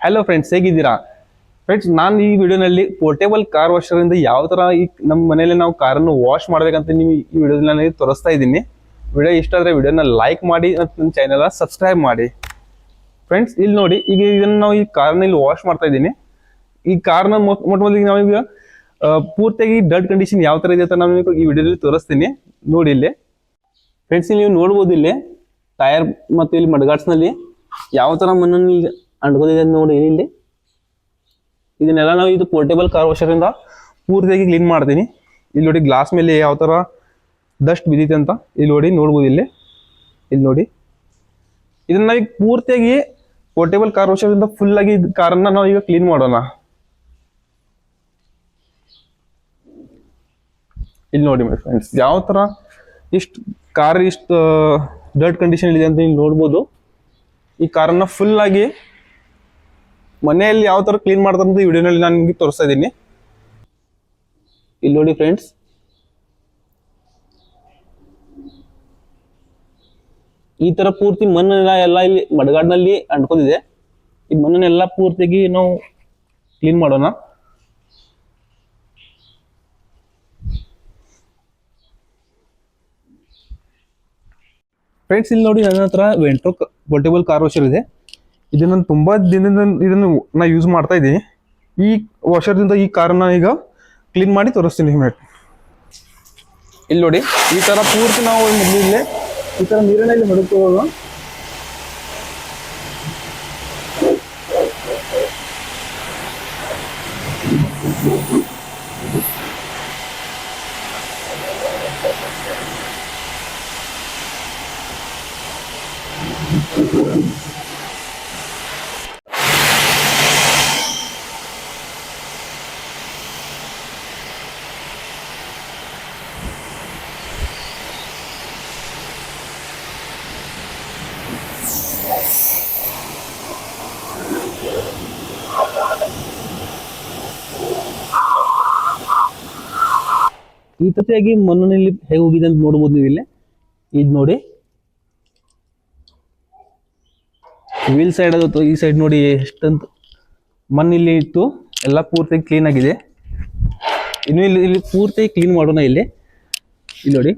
Hello friends ಹೇಗಿದ್ದೀರಾ? Friends ನಾನು ಈ ವಿಡಿಯೋನಲ್ಲಿ ಪೋರ್ಟೇಬಲ್ ಕಾರ್ ವಾಷರಿಂದ ಯಾವ ಥರ ಈ ನಮ್ಮ ಮನೆಯಲ್ಲಿ ನಾವು ಕಾರನ್ನು ವಾಶ್ ಮಾಡಬೇಕಂತ ನೀವು ಈ ವಿಡಿಯೋದಲ್ಲಿ ನನಗೆ ತೋರಿಸ್ತಾ ಇದ್ದೀನಿ. ವಿಡಿಯೋ ಇಷ್ಟ ಆದರೆ ವಿಡಿಯೋನ ಲೈಕ್ ಮಾಡಿ ಮತ್ತು ನನ್ನ ಚಾನಲ್ ಸಬ್ಸ್ಕ್ರೈಬ್ ಮಾಡಿ. ಫ್ರೆಂಡ್ಸ್ ಇಲ್ಲಿ ನೋಡಿ, ಈಗ ಇದನ್ನು ನಾವು ಈ ಕಾರನ್ನ ಇಲ್ಲಿ ವಾಶ್ ಮಾಡ್ತಾ ಇದ್ದೀನಿ. ಈ ಕಾರ್ನ ಮೊಟ್ಟ ಮೊದಲಿಗೆ ನಾವೀಗ ಪೂರ್ತಿಯಾಗಿ ಡಡ್ ಕಂಡೀಷನ್ ಯಾವ ಥರ ಇದೆ ಅಂತ ನಾನು ಈ ವಿಡಿಯೋದಲ್ಲಿ ತೋರಿಸ್ತೀನಿ. ನೋಡಿ ಇಲ್ಲಿ. ಫ್ರೆಂಡ್ಸ್ ನೀವು ನೋಡ್ಬೋದು ಇಲ್ಲಿ ಟೈರ್ ಮತ್ತು ಇಲ್ಲಿ ಮಡ್ಗಾಟ್ಸ್ನಲ್ಲಿ ಯಾವ ಥರ ಮಣ್ಣನ್ನು ಅಂಟ್ಕೊಂಡಿದೆ ನೋಡಿ ಇಲ್ಲಿ. ಇದನ್ನೆಲ್ಲ ನಾವು ಇದು ಪೋರ್ಟೇಬಲ್ ಕಾರ್ ವಾಷರಿಂದ ಪೂರ್ತಿಯಾಗಿ ಕ್ಲೀನ್ ಮಾಡ್ತೀನಿ. ಇಲ್ಲಿ ನೋಡಿ ಗ್ಲಾಸ್ ಮೇಲೆ ಯಾವ ಥರ ಡಸ್ಟ್ ಬಿದ್ದಿದೆ ಅಂತ ಇಲ್ಲಿ ನೋಡಿ ನೋಡ್ಬೋದು ಇಲ್ಲಿ. ಇಲ್ಲಿ ನೋಡಿ. ಇದನ್ನ ನಾವೀಗ ಪೂರ್ತಿಯಾಗಿ ಪೋರ್ಟೇಬಲ್ ಕಾರ್ ವಾಷರಿಂದ ಫುಲ್ ಆಗಿ ಕಾರನ್ನ ನಾವು ಈಗ ಕ್ಲೀನ್ ಮಾಡೋಣ. ಇಲ್ಲಿ ನೋಡಿ ಮೈ ಫ್ರೆಂಡ್ಸ್ ಯಾವ ಥರ ಇಷ್ಟು ಕಾರ್ ಇಷ್ಟು ಡರ್ಟ್ ಕಂಡೀಷನ್ ಇದೆ ಅಂತ ನೀವು ನೋಡ್ಬೋದು. ಈ ಕಾರನ್ನ ಫುಲ್ ಆಗಿ ಮನೆಯಲ್ಲಿ ಯಾವ ತರ ಕ್ಲೀನ್ ಮಾಡ್ತಾರೆ ಅಂತ ವಿಡಿಯೋನಲ್ಲಿ ನಾನು ನಿಮಗೆ ತೋರಿಸ್ತಾ ಇದ್ದೀನಿ. ಇಲ್ಲಿ ನೋಡಿ ಫ್ರೆಂಡ್ಸ್ ಈ ತರ ಪೂರ್ತಿ ಮಣ್ಣನ್ನ ಎಲ್ಲ ಇಲ್ಲಿ ಮಡಗಾಡ್ನಲ್ಲಿ ಅಂಟ್ಕೊಂಡಿದೆ. ಈ ಮಣ್ಣನ್ನೆಲ್ಲ ಪೂರ್ತಿಯಾಗಿ ನಾವು ಕ್ಲೀನ್ ಮಾಡೋಣ. ಫ್ರೆಂಡ್ಸ್ ಇಲ್ಲಿ ನೋಡಿ ನನ್ನ ಹತ್ರ ವೆಂಟ್ರೋ ಪೋರ್ಟೇಬಲ್ ಕಾರ್ ವಾಷರ್ ಇದೆ. ಇದನ್ನ ನಾನು ತುಂಬಾ ದಿನದಿಂದ ಇದನ್ನು ನಾ ಯೂಸ್ ಮಾಡ್ತಾ ಇದ್ದೀನಿ. ಈ ವಾಷರ್ದಿಂದ ಈ ಕಾರನ್ನ ಈಗ ಕ್ಲೀನ್ ಮಾಡಿ ತೋರಿಸ್ತೀನಿ ಹಿಮೇಟ್ ಇಲ್ಲಿ ನೋಡಿ, ಈ ತರ ಪೂರ್ತಿ ನಾವು ಮೊದಲು ಇಲ್ಲೇ ಈ ತರ ನೀರಿನಲ್ಲಿ ಮಡುಕೋದು ಈ ತತೆಯಾಗಿ ಮಣ್ಣಿನಲ್ಲಿ ಹೇಗೆ ಹೋಗಿದೆ ಅಂತ ನೋಡ್ಬೋದು ನೀವು ಇಲ್ಲಿ. ಇದು ನೋಡಿ. ವೀಲ್ ಸೈಡ್ ಅದು ಈ ಸೈಡ್ ನೋಡಿ ಎಷ್ಟಂತ ಮಣ್ಣು ಇಲ್ಲಿ ಇತ್ತು ಎಲ್ಲ ಪೂರ್ತಿ ಕ್ಲೀನ್ ಆಗಿದೆ. ಇನ್ನು ಇಲ್ಲಿ ಇಲ್ಲಿ ಪೂರ್ತಿ ಕ್ಲೀನ್ ಮಾಡೋಣ ಇಲ್ಲಿ. ಇಲ್ಲಿ ನೋಡಿ.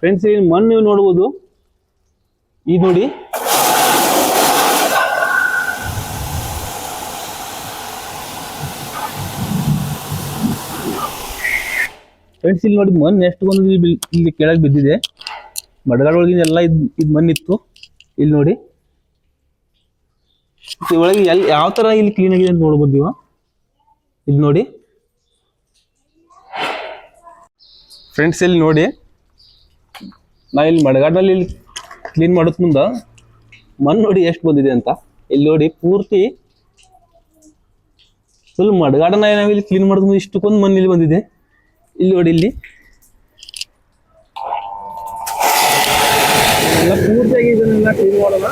ಫ್ರೆಂಡ್ಸ್ ಇಲ್ಲಿ ಮಣ್ಣು ನೀವು ನೋಡ್ಬೋದು? ಇದು ನೋಡಿ. ಫ್ರೆಂಡ್ಸ್ ಇಲ್ಲಿ ನೋಡಿ ಮಣ್ಣು ಎಷ್ಟು ಬಂದು ಇಲ್ಲಿ ಇಲ್ಲಿ ಕೆಳಗೆ ಬಿದ್ದಿದೆ. ಮಡಗಾಡೊಳಗಿನ ಎಲ್ಲ ಇದು ಇದು ಮಣ್ಣಿತ್ತು. ಇಲ್ಲಿ ನೋಡಿ. ಒಳಗೆ ಎಲ್ಲಿ ಯಾವ ಥರ ಇಲ್ಲಿ ಕ್ಲೀನ್ ಆಗಿದೆ ಅಂತ ನೋಡ್ಬೋದು ನೀವು. ಇದು ನೋಡಿ. ಫ್ರೆಂಡ್ಸ್ ಇಲ್ಲಿ ನೋಡಿ. ನಾ ಇಲ್ಲಿ ಮಡಗಾಡ್ನಲ್ಲಿ ಇಲ್ಲಿ ಕ್ಲೀನ್ ಮಾಡೋದ್ ಮುಂದ ಮಣ್ಣು ನೋಡಿ ಎಷ್ಟು ಬಂದಿದೆ ಅಂತ. ಇಲ್ಲಿ ನೋಡಿ ಪೂರ್ತಿ ಫುಲ್ ಮಡಗಾಡನ ನಾವು ಇಲ್ಲಿ ಕ್ಲೀನ್ ಮಾಡೋದ್ ಮುಂದೆ ಇಷ್ಟಕ್ಕೊಂದು ಮಣ್ಣು ಇಲ್ಲಿ ಬಂದಿದೆ. ಇಲ್ಲಿ ನೋಡಿ ಇಲ್ಲಿ. ಎಲ್ಲ ಪೂರ್ತಿಯಾಗಿ ಇದನ್ನೆಲ್ಲ ಕ್ಲೀನ್ ಮಾಡೋಣ.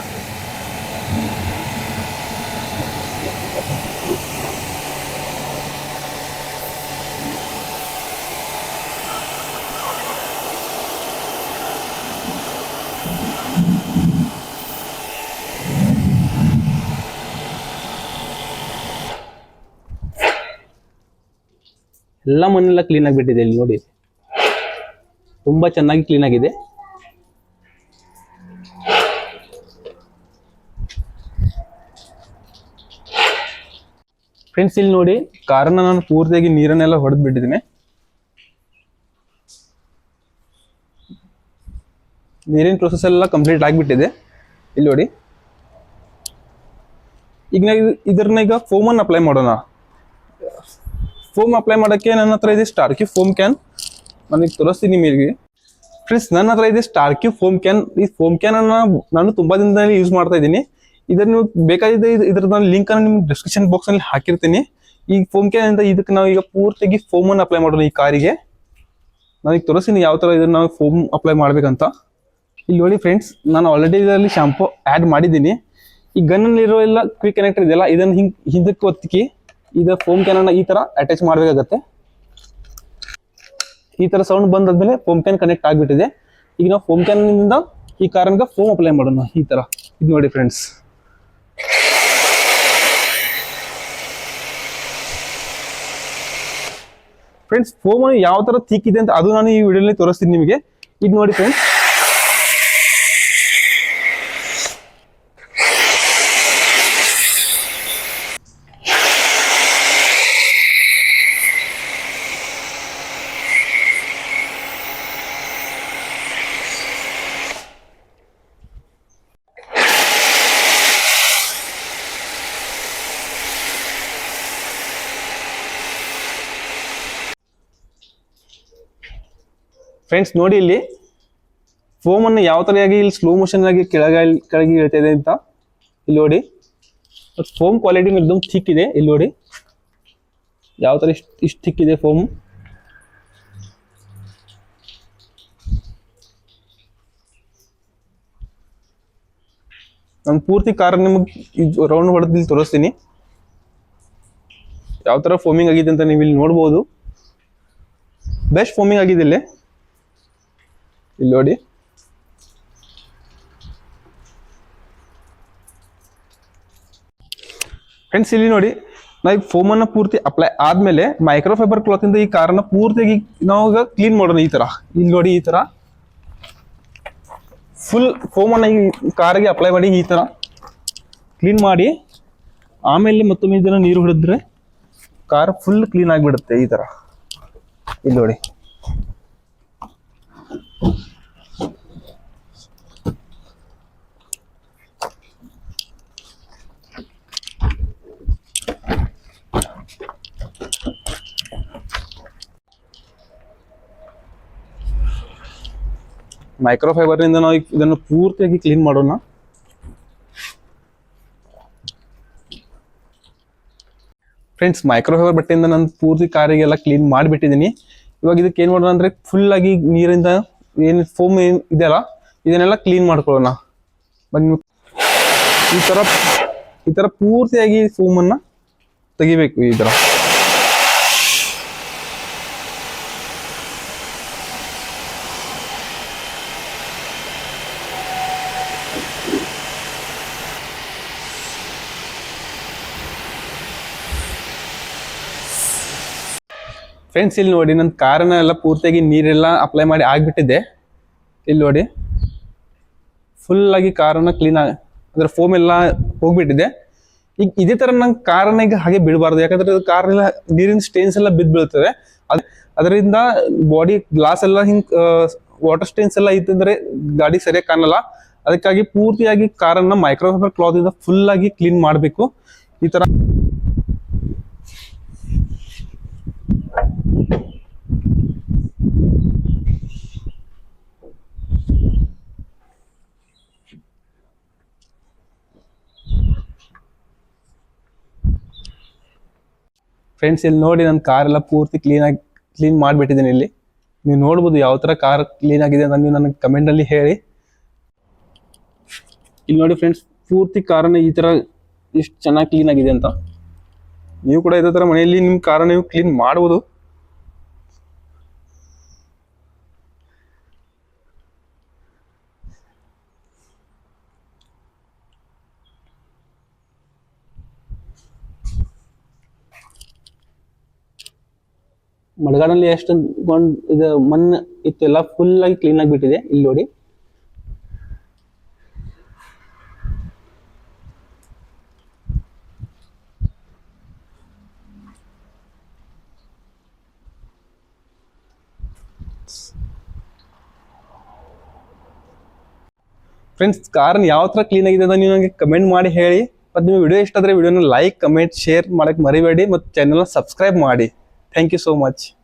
ಎಲ್ಲ ಮಣ್ಣೆಲ್ಲ ಕ್ಲೀನ್ ಆಗಿಬಿಟ್ಟಿದೆ ಇಲ್ಲಿ ನೋಡಿ. ತುಂಬಾ ಚೆನ್ನಾಗಿ ಕ್ಲೀನ್ ಆಗಿದೆ. ಫ್ರೆಂಡ್ಸ್ ಇಲ್ಲಿ ನೋಡಿ ಕಾರನ್ನ ನಾನು ಪೂರ್ತಿಯಾಗಿ ನೀರನ್ನೆಲ್ಲ ಹೊಡೆದು ಬಿಟ್ಟಿದ್ದೀನಿ. ನೀರಿನ ಪ್ರೊಸೆಸ್ ಎಲ್ಲ ಕಂಪ್ಲೀಟ್ ಆಗಿಬಿಟ್ಟಿದೆ. ಇಲ್ಲಿ ನೋಡಿ. ಈಗ ನಾ ಇದು- ಇದನ್ನ ಈಗ ಫೋಮನ್ನು ಅಪ್ಲೈ ಮಾಡೋಣ. ಫೋಮ್ ಅಪ್ಲೈ ಮಾಡೋಕ್ಕೆ ನನ್ನ ಹತ್ರ ಇದೆ ಸ್ಟಾರ್ಕಿ ಫೋಮ್ ಕ್ಯಾನ್ ನನಗೆ ತೋರಿಸ್ತೀನಿ ನಿಮಗೆ. ಫ್ರೆಂಡ್ಸ್ ನನ್ನ ಹತ್ರ ಇದೆ ಸ್ಟಾರ್ಕಿ ಫೋಮ್ ಕ್ಯಾನ್ ಈ ಫೋಮ್ ಕ್ಯಾನ್ ಅನ್ನ ನಾನು ತುಂಬಾ ದಿನದಲ್ಲಿ ಯೂಸ್ ಮಾಡ್ತಾ ಇದ್ದೀನಿ. ಇದನ್ನು ನೀವು ಬೇಕಾಗಿದೆ ಇದ್ರದ್ದು ಲಿಂಕ್ ಅನ್ನು ನಿಮ್ಗೆ ಡಿಸ್ಕ್ರಿಪ್ಷನ್ ಬಾಕ್ಸ್ ಅಲ್ಲಿ ಹಾಕಿರ್ತೀನಿ. ಈ ಫೋಮ್ ಕ್ಯಾನ್ ಇಂದ ಇದಕ್ಕೆ ನಾವು ಈಗ ಪೂರ್ತಿಯಾಗಿ ಫೋಮ್ ಅನ್ನು ಅಪ್ಲೈ ಮಾಡೋಣ ಈ ಕಾರಿಗೆ. ನನಗೆ ತೋರಿಸ್ತೀನಿ ಯಾವ ತರ ಇದನ್ನ ನಾವು ಫೋಮ್ ಅಪ್ಲೈ ಮಾಡಬೇಕಂತ. ಇಲ್ಲಿ ನೋಡಿ ಫ್ರೆಂಡ್ಸ್ ನಾನು ಆಲ್ರೆಡಿ ಇದರಲ್ಲಿ ಶಾಂಪು ಆ್ಯಡ್ ಮಾಡಿದ್ದೀನಿ. ಈ ಗನ್ನಲ್ಲಿರೋ ಎಲ್ಲ ಕ್ವಿಕ್ ಕನೆಕ್ಟರ್ ಇದೆಯಲ್ಲ, ಇದನ್ನು ಹಿಂಗೆ ಹಿಂದಕ್ಕೆ ಒತ್ತಿಕ್ಕಿ ಇದು ಫೋಮ್ ಕ್ಯಾನನ್ನ ಈ ತರ ಅಟ್ಯಾಚ್ ಮಾಡಬೇಕಾಗತ್ತೆ. ಈ ತರ ಸೌಂಡ್ ಬಂದಾದ್ಮೇಲೆ ಫೋಮ್ ಕ್ಯಾನ್ ಕನೆಕ್ಟ್ ಆಗಿಬಿಟ್ಟಿದೆ. ಈಗ ನಾವು ಫೋಮ್ ಕ್ಯಾನ್ನಿಂದ ಈ ಕಾರನ್ಗೆ ಫೋಮ್ ಅಪ್ಲೈ ಮಾಡೋಣ ಈ ತರ. ಇದು ನೋಡಿ ಫ್ರೆಂಡ್ಸ್ ಫ್ರೆಂಡ್ಸ್ ಫೋಮ್ ಯಾವ ತರ ತಿಕ್ಕಿದೆ ಅಂತ ಅದು ನಾನು ಈ ವಿಡಿಯೋಲಿ ತೋರಿಸ್ತೀನಿ ನಿಮಗೆ. ಇದು ನೋಡಿ ಫ್ರೆಂಡ್ಸ್ ಫ್ರೆಂಡ್ಸ್ ನೋಡಿ ಇಲ್ಲಿ. ಫೋಮ್ ಅನ್ನು ಯಾವ ಥರಯಾಗಿ ಇಲ್ಲಿ ಸ್ಲೋ ಮೋಷನ್ ಆಗಿ ಕೆಳಗೆ ಕೆಳಗೆ ಇಳ್ತಾ ಇದೆ ಅಂತ. ಇಲ್ಲಿ ನೋಡಿ. ಮತ್ತು ಫೋಮ್ ಕ್ವಾಲಿಟಿ ಎಕ್ದಮ್ ಥಿಕ್ ಇದೆ. ಇಲ್ಲಿ ನೋಡಿ. ಯಾವ ಥರ ಇಷ್ಟು ಇಷ್ಟು ಥಿಕ್ ಇದೆ ಫೋಮ್ ನಾನು ಪೂರ್ತಿ ಕಾರ್ ನಿಮಗೆ ರೌಂಡ್ ಹೊಡೆದಲ್ಲಿ ತೋರಿಸ್ತೀನಿ. ಯಾವ ಥರ ಫೋಮಿಂಗ್ ಆಗಿದೆ ಅಂತ ನೀವು ಇಲ್ಲಿ ನೋಡ್ಬೋದು. ಬೆಸ್ಟ್ ಫೋಮಿಂಗ್ ಆಗಿದೆ ಇಲ್ಲಿ. ಇಲ್ಲಿ ನೋಡಿ. ಫ್ರೆಂಡ್ಸ್ ಇಲ್ಲಿ ನೋಡಿ. ನಾವು ಈಗ ಫೋಮ್ ಅನ್ನ ಪೂರ್ತಿ ಅಪ್ಲೈ ಆದ್ಮೇಲೆ ಮೈಕ್ರೋಫೈಬರ್ ಕ್ಲಾತ್ ಇಂದ ಈ ಕಾರನ್ನ ಪೂರ್ತಿಯಾಗಿ ನಾವು ಕ್ಲೀನ್ ಮಾಡೋಣ ಈ ತರ. ಇಲ್ಲಿ ನೋಡಿ ಈ ತರ. ಫುಲ್ ಫೋಮ್ ಅನ್ನ ಈ ಕಾರಿಗೆ ಅಪ್ಲೈ ಮಾಡಿ ಈ ತರ. ಕ್ಲೀನ್ ಮಾಡಿ. ಆಮೇಲೆ ಮತ್ತೊಮ್ಮೆ ಜನ ನೀರು ಹಿಡಿದ್ರೆ ಕಾರ್ ಫುಲ್ ಕ್ಲೀನ್ ಆಗಿಬಿಡುತ್ತೆ ಈ ತರ. ಇಲ್ಲಿ ನೋಡಿ. ಮೈಕ್ರೋಫೈಬರ್ನಿಂದ ನಾವು ಈಗ ಇದನ್ನು ಪೂರ್ತಿಯಾಗಿ ಕ್ಲೀನ್ ಮಾಡೋಣ. ಫ್ರೆಂಡ್ಸ್ ಮೈಕ್ರೋಫೈಬರ್ ಬಟ್ಟೆಯಿಂದ ನಾನು ಪೂರ್ತಿ ಕಾರಿಗೆಲ್ಲ ಕ್ಲೀನ್ ಮಾಡಿಬಿಟ್ಟಿದ್ದೀನಿ. ಇವಾಗ ಇದಕ್ಕೆ ಏನು ಮಾಡೋಣ ಅಂದರೆ ಫುಲ್ ಆಗಿ ನೀರಿಂದ ಏನು ಫೋಮ್ ಏನು ಇದೆಯಲ್ಲ, ಇದನ್ನೆಲ್ಲ ಕ್ಲೀನ್ ಮಾಡ್ಕೊಳ್ಳೋಣ. ಈ ಥರ ಈ ಥರ ಪೂರ್ತಿಯಾಗಿ ಫೋಮನ್ನು ತೆಗಿಬೇಕು ಈ ಥರ ಫ್ರೆಂಡ್ಸ್ ಇಲ್ಲಿ ನೋಡಿ ನನ್ನ ಕಾರನ್ನ ಎಲ್ಲ ಪೂರ್ತಿಯಾಗಿ ನೀರೆಲ್ಲ ಅಪ್ಲೈ ಮಾಡಿ ಆಗ್ಬಿಟ್ಟಿದೆ. ಇಲ್ಲಿ ನೋಡಿ ಫುಲ್ ಆಗಿ ಕಾರನ್ನ ಕ್ಲೀನ್ ಅದ್ರ ಫೋಮ್ ಎಲ್ಲ ಹೋಗ್ಬಿಟ್ಟಿದೆ. ಈಗ ಇದೇ ತರ ನಂಗೆ ಕಾರನ್ನ ಈಗ ಹಾಗೆ ಬಿಡಬಾರ್ದು. ಯಾಕಂದ್ರೆ ಕಾರ್ ಎಲ್ಲ ನೀರಿನ ಸ್ಟೇನ್ಸ್ ಎಲ್ಲ ಬಿದ್ದು ಬೀಳ್ತವೆ ಅದ್ ಅದರಿಂದ ಬಾಡಿ ಗ್ಲಾಸ್ ಎಲ್ಲ ಹಿಂಗೆ ವಾಟರ್ ಸ್ಟೇನ್ಸ್ ಎಲ್ಲ ಇತ್ತಂದ್ರೆ ಗಾಡಿ ಸರಿಯಾಗಿ ಕಾಣಲ್ಲ. ಅದಕ್ಕಾಗಿ ಪೂರ್ತಿಯಾಗಿ ಕಾರನ್ನ ಮೈಕ್ರೋಫೈಬರ್ ಕ್ಲಾತ್ ಇಂದ ಫುಲ್ ಆಗಿ ಕ್ಲೀನ್ ಮಾಡಬೇಕು. ಈ ತರ ಫ್ರೆಂಡ್ಸ್ ಇಲ್ಲಿ ನೋಡಿ ನನ್ನ ಕಾರ್ ಎಲ್ಲ ಪೂರ್ತಿ ಕ್ಲೀನ್ ಆಗಿ ಕ್ಲೀನ್ ಮಾಡಿಬಿಟ್ಟಿದ್ದೀನಿ ಇಲ್ಲಿ. ನೀವು ನೋಡ್ಬೋದು ಯಾವ ಥರ ಕಾರ್ ಕ್ಲೀನ್ ಆಗಿದೆ ಅಂತ ನೀವು ನನಗೆ ಕಮೆಂಟಲ್ಲಿ ಹೇಳಿ. ಇಲ್ಲಿ ನೋಡಿ ಫ್ರೆಂಡ್ಸ್ ಪೂರ್ತಿ ಕಾರನ್ನು ಈ ಥರ ಎಷ್ಟು ಚೆನ್ನಾಗಿ ಕ್ಲೀನ್ ಆಗಿದೆ ಅಂತ. ನೀವು ಕೂಡ ಇದೇ ಥರ ಮನೆಯಲ್ಲಿ ನಿಮ್ಮ ಕಾರನ್ನ ನೀವು ಕ್ಲೀನ್ ಮಾಡ್ಬೋದು. ಮಳೆಗಾಲದಲ್ಲಿ ಎಷ್ಟು ಗೊಂಡ್ ಇದು ಮಣ್ಣು ಇತ್ತೆಲ್ಲ ಫುಲ್ ಆಗಿ ಕ್ಲೀನ್ ಆಗಿಬಿಟ್ಟಿದೆ ಇಲ್ಲಿ ನೋಡಿ. ಫ್ರೆಂಡ್ಸ್ ಕಾರ್ನ ಯಾವ ಥರ ಕ್ಲೀನ್ ಆಗಿದೆ ನೀವು ನನಗೆ ಕಮೆಂಟ್ ಮಾಡಿ ಹೇಳಿ. ಮತ್ತು ನೀವು ವಿಡಿಯೋ ಇಷ್ಟ ಆದರೆ ವಿಡಿಯೋನ ಲೈಕ್ ಕಮೆಂಟ್ ಶೇರ್ ಮಾಡೋಕ್ಕೆ ಮರಿಬೇಡಿ. ಮತ್ತು ಚಾನಲ್ನ ಸಬ್ಸ್ಕ್ರೈಬ್ ಮಾಡಿ. thank you so much.